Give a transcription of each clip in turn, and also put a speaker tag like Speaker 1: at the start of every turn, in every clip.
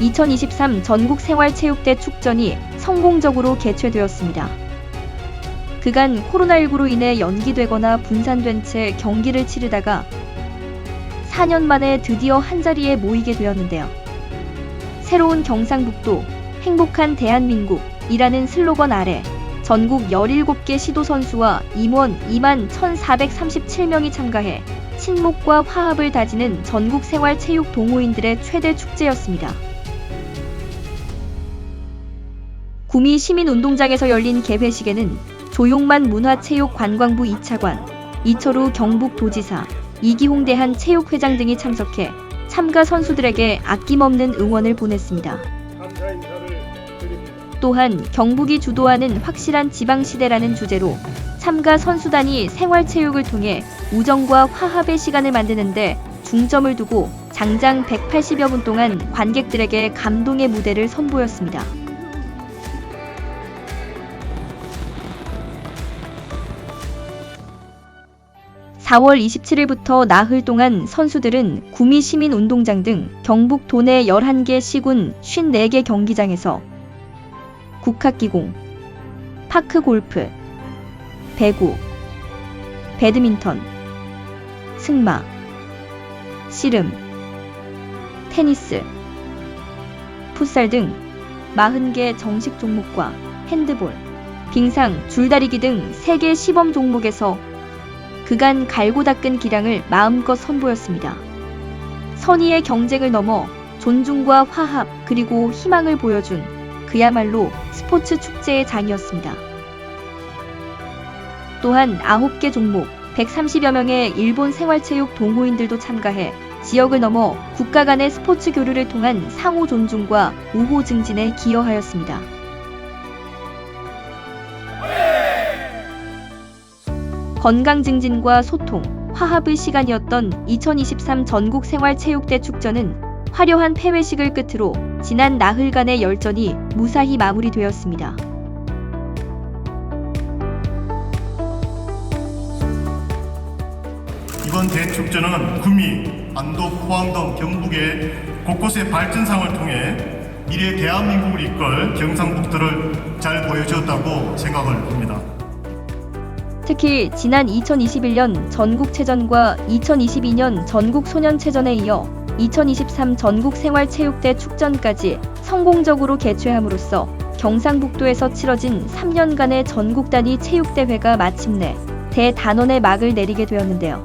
Speaker 1: 2023 전국 생활체육대 축전이 성공적으로 개최되었습니다. 그간 코로나19로 인해 연기되거나 분산된 채 경기를 치르다가 4년 만에 드디어 한자리에 모이게 되었는데요. 새로운 경상북도, 행복한 대한민국이라는 슬로건 아래 전국 17개 시도 선수와 임원 2만 1,437명이 참가해 친목과 화합을 다지는 전국 생활 체육 동호인들의 최대 축제였습니다. 구미 시민운동장에서 열린 개회식에는 조용만 문화체육관광부 2차관, 이철우 경북도지사, 이기홍 대한체육회장 등이 참석해 참가 선수들에게 아낌없는 응원을 보냈습니다. 또한 경북이 주도하는 확실한 지방시대라는 주제로 참가 선수단이 생활체육을 통해 우정과 화합의 시간을 만드는데 중점을 두고 장장 180여 분 동안 관객들에게 감동의 무대를 선보였습니다. (4월 27일부터) 나흘 동안 선수들은 구미 시민 운동장 등 경북 도내 11개 시군 54개 경기장에서 국학기공, 파크 골프, 배구, 배드민턴, 승마, 씨름, 테니스, 풋살 등 40개 정식 종목과 핸드볼, 빙상, 줄다리기 등 세계 시범 종목에서 그간 갈고 닦은 기량을 마음껏 선보였습니다. 선의의 경쟁을 넘어 존중과 화합 그리고 희망을 보여준 그야말로 스포츠 축제의 장이었습니다. 또한 9개 종목, 130여 명의 일본 생활체육 동호인들도 참가해 지역을 넘어 국가 간의 스포츠 교류를 통한 상호 존중과 우호 증진에 기여하였습니다. 건강 증진과 소통, 화합의 시간이었던 2023 전국 생활체육대 축전은 화려한 폐회식을 끝으로 지난 나흘간의 열전이 무사히 마무리되었습니다.
Speaker 2: 이번 대축제는 구미, 안동, 포항 등 경북의 곳곳의 발전상을 통해 미래 대한민국을 이끌 경상북도를 잘 보여주었다고 생각을 합니다.
Speaker 1: 특히 지난 2021년 전국체전과 2022년 전국소년체전에 이어 2023 전국생활체육대 축전까지 성공적으로 개최함으로써 경상북도에서 치러진 3년간의 전국 단위 체육대회가 마침내 대단원의 막을 내리게 되었는데요.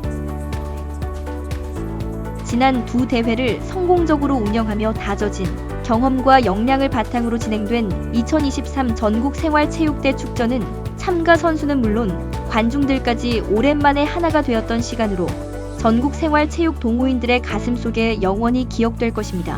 Speaker 1: 지난 두 대회를 성공적으로 운영하며 다져진 경험과 역량을 바탕으로 진행된 2023 전국생활체육대 축전은 참가 선수는 물론 관중들까지 오랜만에 하나가 되었던 시간으로 전국 생활 체육 동호인들의 가슴 속에 영원히 기억될 것입니다.